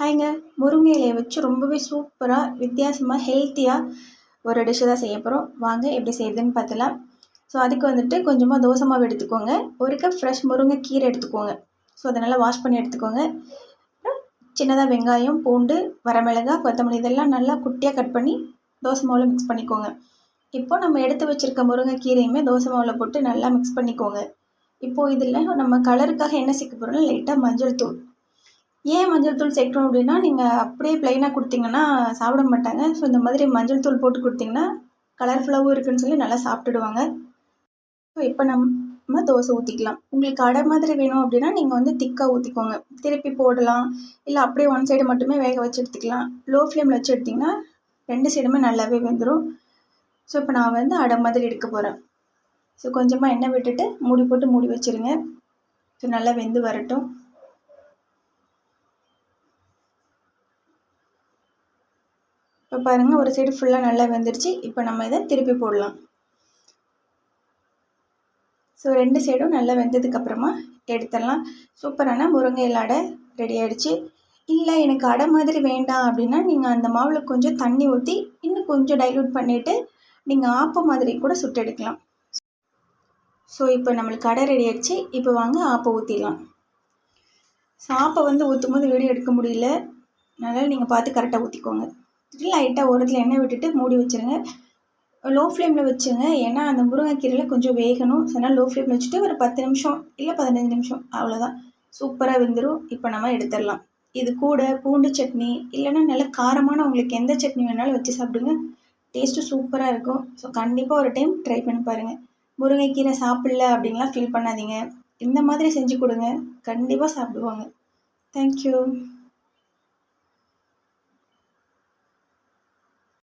ஹாய்ங்க. முருங்கை இலையை வச்சு ரொம்பவே சூப்பராக வித்தியாசமாக ஹெல்த்தியாக ஒரு டிஷ்ஷு தான் செய்ய போகிறோம் வாங்க எப்படி செய்யுதுன்னு பார்த்தலாம். ஸோ அதுக்கு வந்துட்டு கொஞ்சமாக தோசை மாவு எடுத்துக்கோங்க. ஒரு கப் ஃப்ரெஷ் முருங்கை கீரை எடுத்துக்கோங்க. ஸோ அதை நல்லா வாஷ் பண்ணி எடுத்துக்கோங்க. சின்னதாக வெங்காயம் பூண்டு வரமிளகாய் கொத்தமல்லி இதெல்லாம் நல்லா குட்டியாக கட் பண்ணி தோசை மாவில் மிக்ஸ் பண்ணிக்கோங்க. இப்போது நம்ம எடுத்து வச்சுருக்க முருங்கை கீரையுமே தோசை மாவில் போட்டு நல்லா மிக்ஸ் பண்ணிக்கோங்க. இப்போது இதில் நம்ம கலருக்காக என்ன சேர்க்க போகிறோம்னா லைட்டாக மஞ்சள் தூள். ஏன் மஞ்சள் தூள் சேர்க்குறோம் அப்படின்னா நீங்கள் அப்படியே ப்ளைனாக கொடுத்தீங்கன்னா சாப்பிட மாட்டாங்க. ஸோ இந்த மாதிரி மஞ்சள் தூள் போட்டு கொடுத்தீங்கன்னா கலர்ஃபுல்லாகவும் இருக்குன்னு சொல்லி நல்லா சாப்பிட்டுடுவாங்க. ஸோ இப்போ நம்ம தோசை ஊற்றிக்கலாம் உங்களுக்கு அடை மாதிரி வேணும் அப்படின்னா நீங்கள் வந்து திக்காக ஊற்றிக்கோங்க திருப்பி போடலாம். இல்லை அப்படியே ஒன் சைடு மட்டுமே வேக வச்சு எடுத்துக்கலாம். லோ ஃப்ளேமில் வச்சு எடுத்திங்கன்னா ரெண்டு சைடுமே நல்லாவே வெந்துடும் ஸோ இப்போ நான் வந்து அடை மாதிரி எடுக்க போகிறேன் ஸோ கொஞ்சமாக எண்ணெய் விட்டுட்டு மூடி போட்டு மூடி வச்சுருங்க. ஸோ நல்லா வெந்து வரட்டும். இப்போ பாருங்கள் ஒரு சைடு ஃபுல்லாக நல்லா வெந்துருச்சு. இப்போ நம்ம இதை திருப்பி போடலாம். ஸோ ரெண்டு சைடும் நல்லா வெந்ததுக்கப்புறமா எடுத்துடலாம். சூப்பரான முருங்கை அடை ரெடி ஆகிடுச்சு இல்லை எனக்கு அடை மாதிரி வேண்டாம் அப்படின்னா நீங்கள் அந்த மாவில் கொஞ்சம் தண்ணி ஊற்றி இன்னும் கொஞ்சம் டைல்யூட் பண்ணிவிட்டு நீங்கள் ஆப்பம் மாதிரி கூட சுட்டு எடுக்கலாம். ஸோ இப்போ நம்மளுக்கு அடை ரெடி ஆகிடுச்சு இப்போ வாங்க ஆப்பை ஊற்றிடலாம் ஸோ ஆப்பை வந்து ஊற்றும் போது வீடியோ எடுக்க முடியல. அதனால் நீங்கள் பார்த்து கரெக்டாக ஊற்றிக்கோங்க லைட்டாக ஓரத்தில் எண்ணெய் விட்டுட்டு மூடி வச்சுருங்க. லோ ஃப்ளேமில் வச்சுங்க ஏன்னா அந்த முருங்கைக்கீரையில் கொஞ்சம் வேகணும். அதனால் லோ ஃப்ளேமில் வச்சுட்டு ஒரு பத்து நிமிஷம் இல்லை பதினஞ்சு நிமிஷம் அவ்வளோதான் சூப்பராக வெந்துடும் இப்போ நம்ம எடுத்துடலாம். இது கூட பூண்டு சட்னி இல்லைன்னா நல்ல காரமான உங்களுக்கு எந்த சட்னி வேணாலும் வச்சு சாப்பிடுங்க. டேஸ்ட்டு சூப்பராக இருக்கும். ஸோ கண்டிப்பாக ஒரு டைம் ட்ரை பண்ணி பாருங்கள் முருங்கைக்கீரை சாப்பிடல அப்படின்லாம் ஃபீல் பண்ணாதீங்க. இந்த மாதிரி செஞ்சு கொடுங்க. கண்டிப்பாக சாப்பிடுவாங்க. தேங்க்யூ